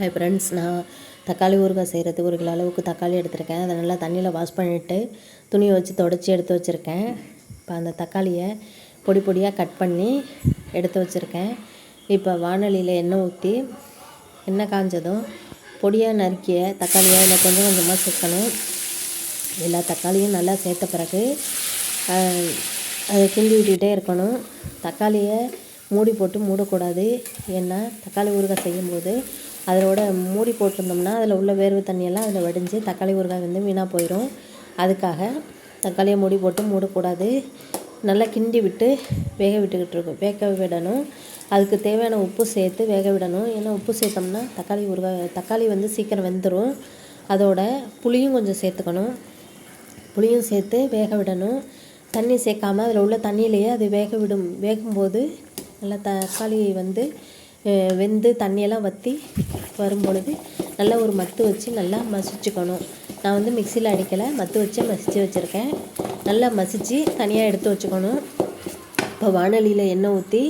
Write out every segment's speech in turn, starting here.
Hi friends நான் தக்காளி ஊறுகாய் செய்கிறதுக்கு ஒரு கிலோ அளவுக்கு தக்காளி எடுத்திருக்கேன். அதை நல்லா தண்ணியில் வாஷ் பண்ணிவிட்டு துணியை வச்சு தொடச்சி எடுத்து வச்சுருக்கேன். இப்போ அந்த தக்காளியை பொடி பொடியாக கட் பண்ணி எடுத்து வச்சுருக்கேன். இப்போ வானொலியில் எண்ணெய் ஊற்றி எண்ணெய் காஞ்சதும் பொடியாக நறுக்கிய தக்காளியை அதில் கொஞ்சம் கொஞ்சமாக சேர்க்கணும். எல்லா தக்காளியும் நல்லா சேர்த்த பிறகு அதை கிண்டி விட்டுகிட்டே இருக்கணும். தக்காளியை மூடி போட்டு மூடக்கூடாது. ஏன்னா தக்காளி ஊறுகாய் செய்யும்போது அதோட மூடி போட்டிருந்தோம்னா அதில் உள்ள வேர்வை தண்ணியெல்லாம் அதில் வடிஞ்சு தக்காளி ஊறுகாய் வந்து வீணாக போயிடும் அதுக்காக தக்காளியை மூடி போட்டு மூடக்கூடாது. நல்லா கிண்டி விட்டு வேக விட்டுக்கிட்டு இருக்கும். வேக விடணும். அதுக்கு தேவையான உப்பு சேர்த்து வேக விடணும். ஏன்னா உப்பு சேர்த்தோம்னா தக்காளி ஊறுகாய் தக்காளி வந்து சீக்கிரம் வெந்துடும் அதோட புளியும் கொஞ்சம் சேர்த்துக்கணும். புளியும் சேர்த்து வேக விடணும். தண்ணி சேர்க்காம அதில் உள்ள தண்ணியிலேயே அது வேக விடும். வேகும்போது நல்லா தக்காளி வந்து வெந்து தண்ணியெல்லாம் வற்றி வரும் பொழுது நல்லா ஒரு மத்து வச்சு நல்லா மசிச்சுக்கணும். நான் வந்து மிக்சியில் அடிக்கலை மத்து வச்சு மசித்து வச்சுருக்கேன். நல்லா மசிச்சு தனியாக எடுத்து வச்சுக்கணும். இப்போ வானலியில் எண்ணெய் ஊற்றி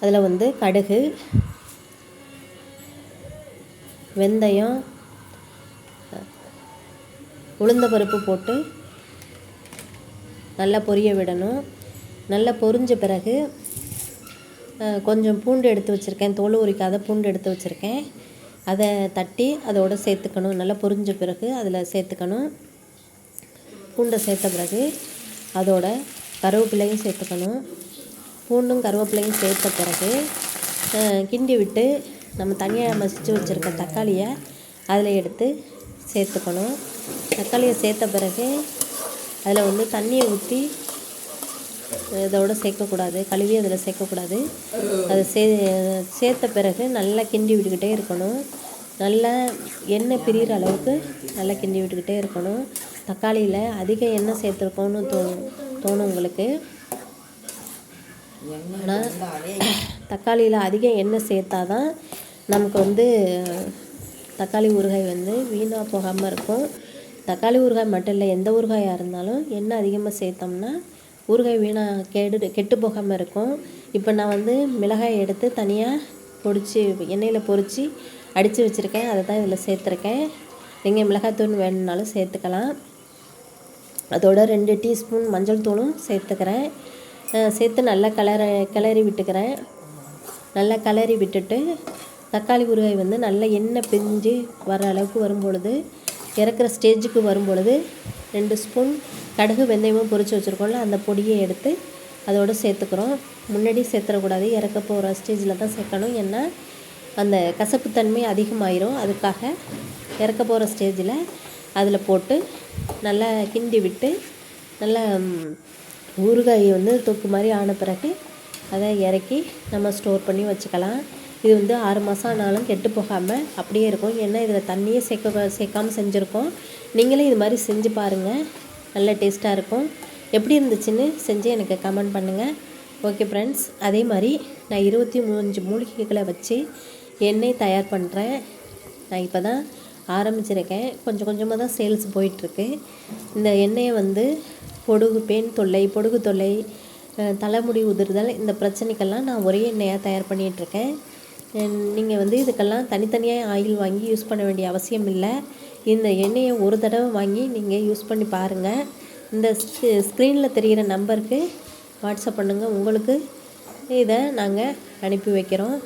அதில் வந்து கடுகு வெந்தயம் உளுந்த பருப்பு போட்டு நல்லா பொரிய விடணும். நல்லா பொரிஞ்ச பிறகு கொஞ்சம் பூண்டு எடுத்து வச்சுருக்கேன். தோல் உரிக்காத பூண்டு எடுத்து வச்சுருக்கேன். அதை தட்டி அதோட சேர்த்துக்கணும். நல்லா பொரிஞ்ச பிறகு அதில் சேர்த்துக்கணும். பூண்டை சேர்த்த பிறகு அதோட கருவேப்பிலையும் சேர்த்துக்கணும். பூண்டும் கருவேப்பிலையும் சேர்த்த பிறகு கிண்டி விட்டு நம்ம தனியாக மசித்து வச்சுருக்க தக்காளியை அதில் எடுத்து சேர்த்துக்கணும். தக்காளியை சேர்த்த பிறகு அதில் வந்து தண்ணியை ஊற்றி இதோட சேர்க்கக்கூடாது. கழுவி அதில் சேர்க்கக்கூடாது. அதை சே சேர்த்த பிறகு நல்லா கிண்டி விட்டுக்கிட்டே இருக்கணும். நல்லா எண்ணெய் பிரிகிற அளவுக்கு நல்லா கிண்டி விட்டுக்கிட்டே இருக்கணும். தக்காளியில் அதிக எண்ணெய் சேர்த்துருக்கோன்னு தோணும் தோணும் உங்களுக்கு. ஆனால் தக்காளியில் அதிக எண்ணெய் சேர்த்தா தான் நமக்கு வந்து தக்காளி ஊறுகாய் வந்து வீணாக போகாமல் இருக்கும். தக்காளி ஊறுகாய் மட்டும் இல்லை எந்த ஊறுகாயாக இருந்தாலும் எண்ணெய் அதிகமாக சேர்த்தோம்னா ஊறுகாய் வீணாக கெடு கெட்டு போகாமல் இருக்கும். இப்போ நான் வந்து மிளகாய் எடுத்து தனியாக பொடிச்சு எண்ணெயில் பொறிச்சு அடித்து வச்சுருக்கேன். அதை தான் இதில் சேர்த்துருக்கேன். நீங்கள் மிளகாய்த்தூள் வேணும்னாலும் சேர்த்துக்கலாம். அதோட ரெண்டு டீஸ்பூன் மஞ்சள் தூளும் சேர்த்துக்கிறேன். சேர்த்து நல்லா கலர கிளறி விட்டுக்கிறேன். நல்லா கிளறி விட்டுட்டு தக்காளி ஊறுகாய் வந்து நல்லா எண்ணெய் பிரிஞ்சு வர அளவுக்கு வரும் பொழுது இறக்குற ஸ்டேஜுக்கு வரும் பொழுது ரெண்டு ஸ்பூன் கடுகு வெந்தயமும் பொரித்து வச்சுருக்கோம்ல அந்த பொடியை எடுத்து அதோடு சேர்த்துக்கிறோம். முன்னாடி சேர்த்துடக்கூடாது இறக்க போகிற ஸ்டேஜில் தான் சேர்க்கணும். ஏன்னா அந்த கசப்புத்தன்மை அதிகமாயிரும். அதுக்காக இறக்க போகிற ஸ்டேஜில் அதில் போட்டு நல்லா கிண்டி விட்டு நல்லா ஊறுகாய் வந்து தொக்கு மாதிரி ஆன பிறகு அதை இறக்கி நம்ம ஸ்டோர் பண்ணி வச்சுக்கலாம். இது வந்து ஆறு மாதம் ஆனாலும் கெட்டு போகாமல் அப்படியே இருக்கும். ஏன்னா இதில் தண்ணியே சேர்க்க சேர்க்காமல் செஞ்சுருக்கோம். நீங்களே இது மாதிரி செஞ்சு பாருங்கள் நல்ல டேஸ்ட்டாக இருக்கும். எப்படி இருந்துச்சுன்னு செஞ்சு எனக்கு கமெண்ட் பண்ணுங்கள் ஓகே ஃப்ரெண்ட்ஸ் அதே மாதிரி நான் இருபத்தி மூணு மூலிகைகளை வச்சு எண்ணெய் தயார் பண்ணுறேன் நான் இப்போ தான் ஆரம்பிச்சிருக்கேன். கொஞ்சம் கொஞ்சமாக தான் சேல்ஸ் போயிட்டுருக்கு. இந்த எண்ணெயை வந்து பொடுகு பேன் தொல்லை பொடுகு தொல்லை தலைமுடி உதிர்தல் இந்த பிரச்சனைக்கெல்லாம் நான் ஒரே எண்ணெயாக தயார் பண்ணிகிட்ருக்கேன் நீங்கள் வந்து இதுக்கெல்லாம் தனித்தனியாக ஆயில் வாங்கி யூஸ் பண்ண வேண்டிய அவசியம் இல்லை. இந்த எண்ணெயை ஒரு தடவை வாங்கி நீங்கள் யூஸ் பண்ணி பாருங்கள் இந்த ஸ்க்ரீனில் தெரிகிற நம்பருக்கு வாட்ஸ்அப் பண்ணுங்கள் உங்களுக்கு இதை நாங்கள் அனுப்பி வைக்கிறோம்.